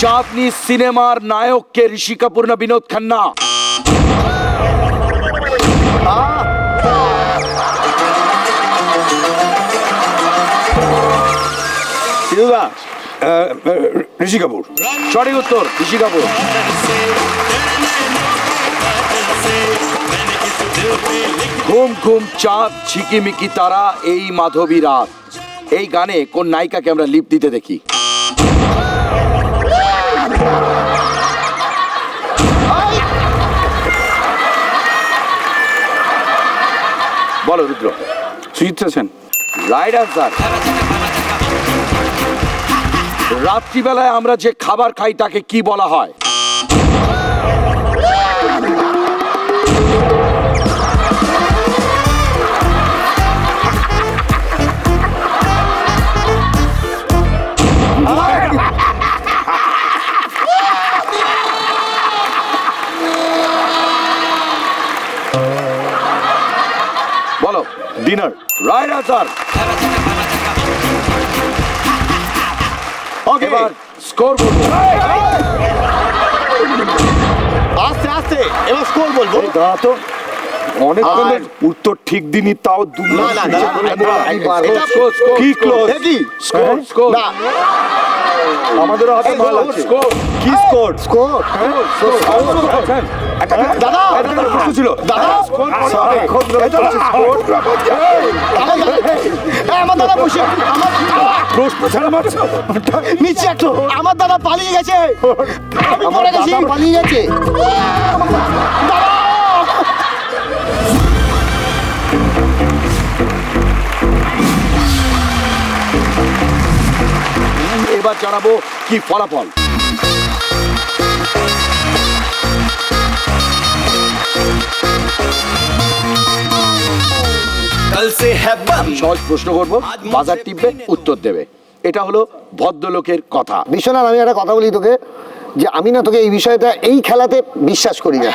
চাঁদনি সিনেমার নায়ককে ঋষি কাপুর না বিনোদ খান্না? ঋষি কাপুর। সঠিক উত্তর ঋষি কাপুর। ঘুম ঘুম চাঁদ ঝিকিমিকি তারা এই মাধবী রাত। এই গানে কোন নায়িকাকে আমরা লিপ দিতে দেখি? বলো রুদ্র। সুচিত্রা সেন রাইট আনসার রাত্রিবেলায় আমরা যে খাবার খাই, তাকে কি বলা হয়? আনসার ওকে এবার স্কোর বলব আস্তে আস্তে এবার স্কোর বলব তো অনেক আর- উত্তর ঠিক দিনই তাও দু না না না এটা স্কোর স্কোর কি ক্লোজ এ কি? স্কোর স্কোর না। আমাদেরও হাতে এই মাল গোল, আছে। স্কোর কি স্কোর স্কোর দাদা ছিল। দাদা সারাক্ষণ ধরে চলছে স্কোর আমার দাদা এই, আমার দাদা বসে। আমার প্রশ্ন ছাড়া মারছো? নিচে একটু। আমার দাদা পালিয়ে গেছে। আমি পড়ে গেছি পালিয়ে গেছে। দাদা জানাব কি ফলাফল। সহজ প্রশ্ন করব বাজার টিপবে উত্তর দেবে। এটা হলো ভদ্রলোকের কথা। বিশ্বনাথ আমি একটা কথা বলি তোকে। যে আমি না তোকে এই বিষয়টা এই খেলাতে বিশ্বাস করি না।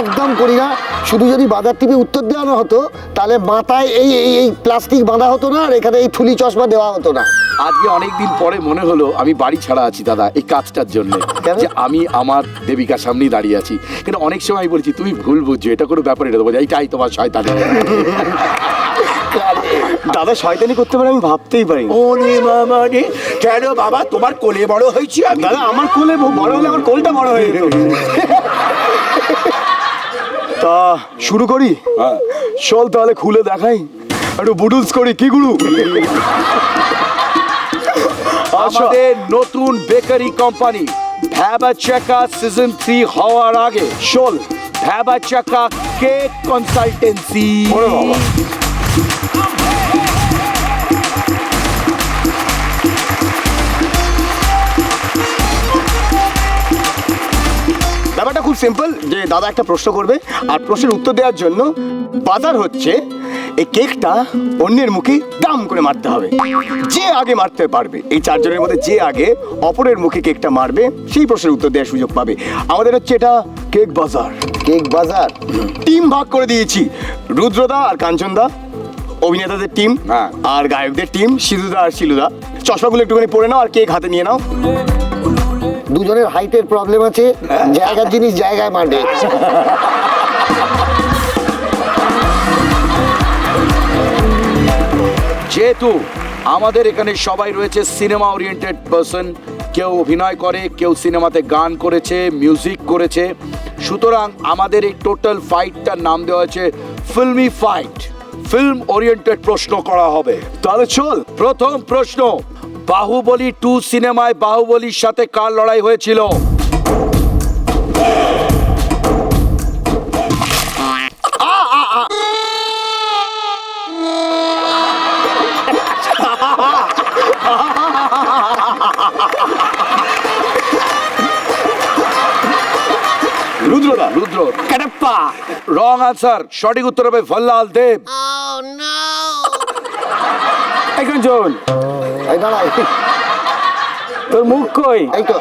একদম করি না। শুধু যদি বাজার টিপে উত্তর দেওয়ানো হতো তাহলে মাথায় এই এই এই প্লাস্টিক বাঁধা হতো না আর এখানে এই থুলি চশমা দেওয়া হতো না। আজকে অনেকদিন পরে মনে হলো আমি বাড়ি ছাড়া আছি দাদা এই কাজটার জন্য? যে আমি আমার দেবিকার সামনেই দাঁড়িয়ে আছি। কিন্তু অনেক সময় আমি বলছি তুমি ভুল বুঝছ এটা কোনো ব্যাপার এটা বলছি। এইটাই তোমার শয়তান। দাদা শয়তানি করতে পারে আমি ভাবতেই পারি ওরে বাবা রে কেন বাবা? তোমার কোলে বড় হয়েছি আমি। দাদা আমার কোলে বড় হলে আমার কোলটা বড় হয়ে যেত। তা শুরু করি? চল তাহলে খুলে দেখাই। একটু বুডুলস করি কি গুরু? আচ্ছা। আমাদের নতুন বেকারি কোম্পানি ভ্যাবা চাকা সিজন থ্রি হওয়ার আগে। চল ভ্যাবা চাকা কেক কনসালটেন্সি সিম্পল যে দাদা একটা প্রশ্ন করবে। আর প্রশ্নের উত্তর দেওয়ার জন্য বাজার হচ্ছে এই কেকটা অন্যের মুখে দাম করে মারতে হবে। যে আগে মারতে পারবে এই চারজনের মধ্যে যে আগে অপরের মুখে কেকটা মারবে সেই প্রশ্নের উত্তর দেওয়ার সুযোগ পাবে। আমাদের হচ্ছে এটা কেক বাজার। কেক বাজার? টিম ভাগ করে দিয়েছি। রুদ্রদা আর কাঞ্চনদা অভিনেতাদের টিম হ্যাঁ। আর গায়কদের টিম সিধুদা আর শিলুদা। চশমাগুলো একটুখানি পরে নাও আর কেক হাতে নিয়ে নাও। দুজনের হাইটের প্রবলেম আছে জায়গার জিনিস জায়গায় মারবে যেহেতু আমাদের এখানে সবাই রয়েছে সিনেমা ওরিয়েন্টেড পার্সন কেউ অভিনয় করে কেউ সিনেমাতে গান করেছে মিউজিক করেছে সুতরাং আমাদের এই টোটাল ফাইটটার নাম দেওয়া হয়েছে ফিল্মি ফাইট ফিল্ম ওরিয়েন্টেড প্রশ্ন করা হবে। তাহলে চল প্রথম প্রশ্ন। বাহুবলী টু সিনেমায় বাহুবলীর সাথে কার লড়াই হয়েছিল? রুদ্রদা রুদ্র। কাটাপ্পা রং আনসার সঠিক উত্তর হবে ভল্লাল দেব। এই কাঞ্চন এই দাঁড়া তোর মুখ কই? এই তো।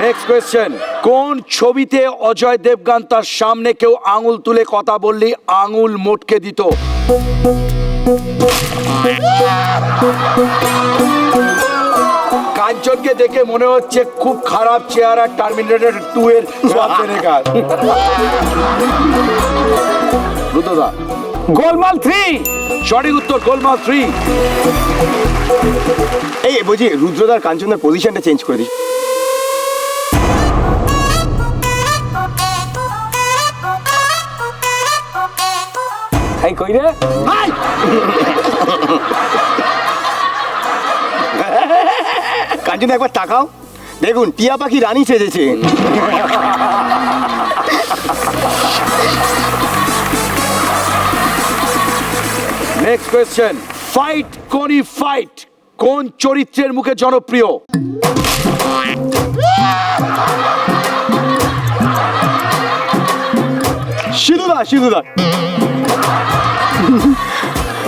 নেক্সট কোয়েশ্চেন কোন ছবিতে অজয় দেবগান তার সামনে কেউ আঙুল তুলে কথা বললে আঙুল মোটকে দিত? কাঞ্চনকে দেখে মনে হচ্ছে খুব খারাপ চেহারা টার্মিনেটর টু এর রুদ্রদা গোলমাল থ্রি সঠিক উত্তর গোলমাল থ্রি এই বলছি রুদ্রদার কাঞ্চনদার পজিশনটা চেঞ্জ করে দিস এই কই রে? কাঞ্চন একবার তাকাও। দেখুন টিয়া পাখি রানী সেজেছে। Next question fight Koni fight কোন চরিত্রের মুখে জনপ্রিয়? সিধুদা সিধুদা।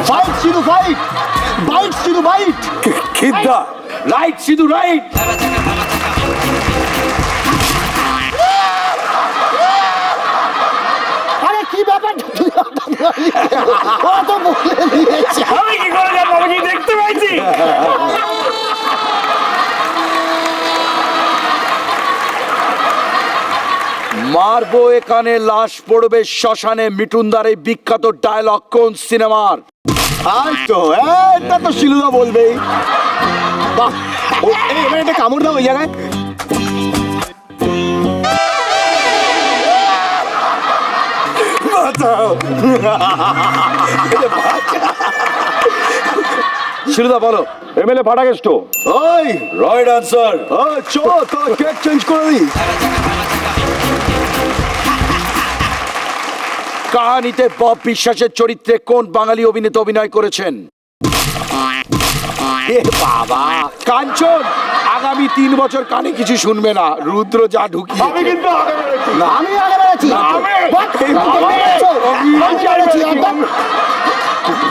Fight Sidhu fight bite Sidhu bite Khidda. Right Sidhu right আরে কি ব্যাপার তুই ও তো বলে দিয়েছে আমি কি করে যাব আমি কি দেখতে পাইছি মারবো এখানে লাশ পড়বে শ্মশানে। মিটুনদার এই বিখ্যাত ডায়লগ কোন সিনেমার? আর তো এটা তো শিলুদা বলবেই। বাহ এবার একটা কামড় দাও ওই জায়গায়। শিরুদা বলো। এমএলএ ফাটা গেস্ট ওই রাইট আনসার ও চো তো কেক চেঞ্জ করে দিই। কাহানিতে বব বিশ্বাসের চরিত্রে কোন বাঙালি অভিনেতা অভিনয় করেছেন? এ বাবা কাঞ্চন আগামী তিন বছর কানে কিছু শুনবে না রুদ্র যা ঢুকিয়ে আমি কিন্তু আগে বেরোচ্ছি আমি আগে বেড়েছি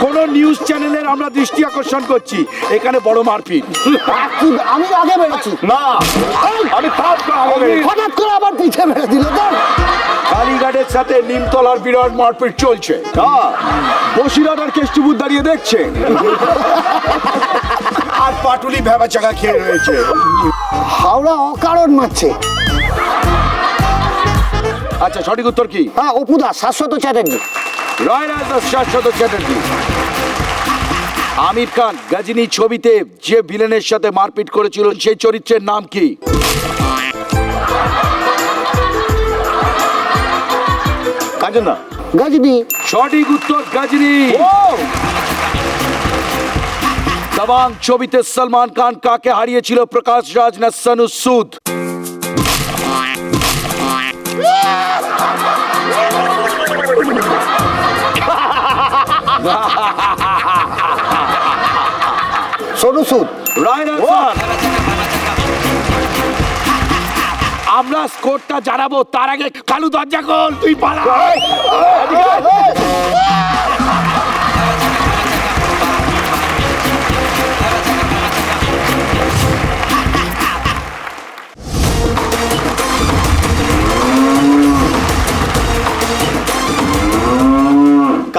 কোন নিউজ চ্যানেলের আমরা দৃষ্টি আকর্ষণ করছি। এখানে বড় মারপিট। আমি আগে বেড়েছি না আমি হঠাৎ করে আবার পিছে বেড়ে দিল তো। কালীঘাটের সাথে নিমতলার বিরাট মারপিট চলছে। আর কেষ্টপুর দাঁড়িয়ে দেখছে। আর পাটুলি ভেবা চাকা খেয়ে রয়েছে। হাওড়া অকারণ মারছে। আচ্ছা সঠিক উত্তর কি? হ্যাঁ অপুদা শাশ্বত চ্যাটার্জি। রায় রাজার শাশ্বত চ্যাটার্জি। আমির খান গজনী ছবিতে যে ভিলেনের সাথে মারপিট করেছিল সেই চরিত্রের নাম কি? গজনি। সঠিক উত্তর গজনী। দবাং ছবিতে সলমান খান কাকে হারিয়েছিল? প্রকাশ রাজ না সনু সুদ? সোনু সুদ। আমরা স্কোরটা জানাব তার আগে কালু দরজা খোল তুই পালা।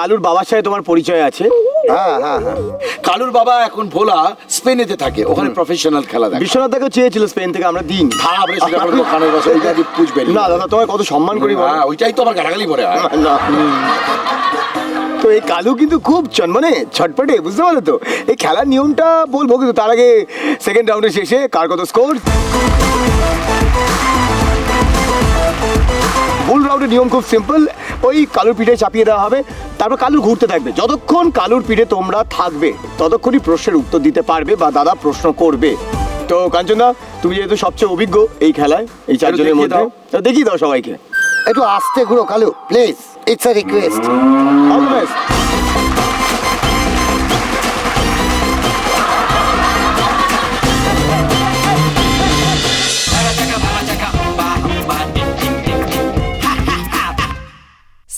কালুর বাবার সাথে তোমার পরিচয় আছে? হ্যাঁ হ্যাঁ হ্যাঁ। কালুর বাবা এখন ভোলা স্পেনেতে থাকে ওখানে প্রফেশনাল খেলা দেখে বিশ্বনাথ দাকেও চেয়েছিল স্পেন থেকে আমরা দিন খারাপ সেটা করে দোকানের বসে ওইটা কি বুঝবেন না। দাদা তোমায় কত সম্মান করি বলো। হ্যাঁ ওইটাই তো আমার গালাগালি পরে না। তো এই কালু কিন্তু খুব চনমনে ছটপটে বুঝতে পারলে তো? এই খেলার নিয়মটা বলব কিন্তু তার আগে সেকেন্ড রাউন্ডের শেষে কার কত স্কোর ফুল রাউন্ডের নিয়ম খুব সিম্পল ওই কালুর পিঠে চাপিয়ে দেওয়া হবে। তারপর কালুর ঘুরতে থাকবে। যতক্ষণ কালুর পিঠে তোমরা থাকবে ততক্ষণই প্রশ্নের উত্তর দিতে পারবে বা দাদা প্রশ্ন করবে। তো কাঞ্চনদা তুমি যেহেতু সবচেয়ে অভিজ্ঞ এই খেলায় এই চারজনের মধ্যে। তো দেখিয়ে দাও সবাইকে। একটু আস্তে ঘুরো Kalu please it's a request all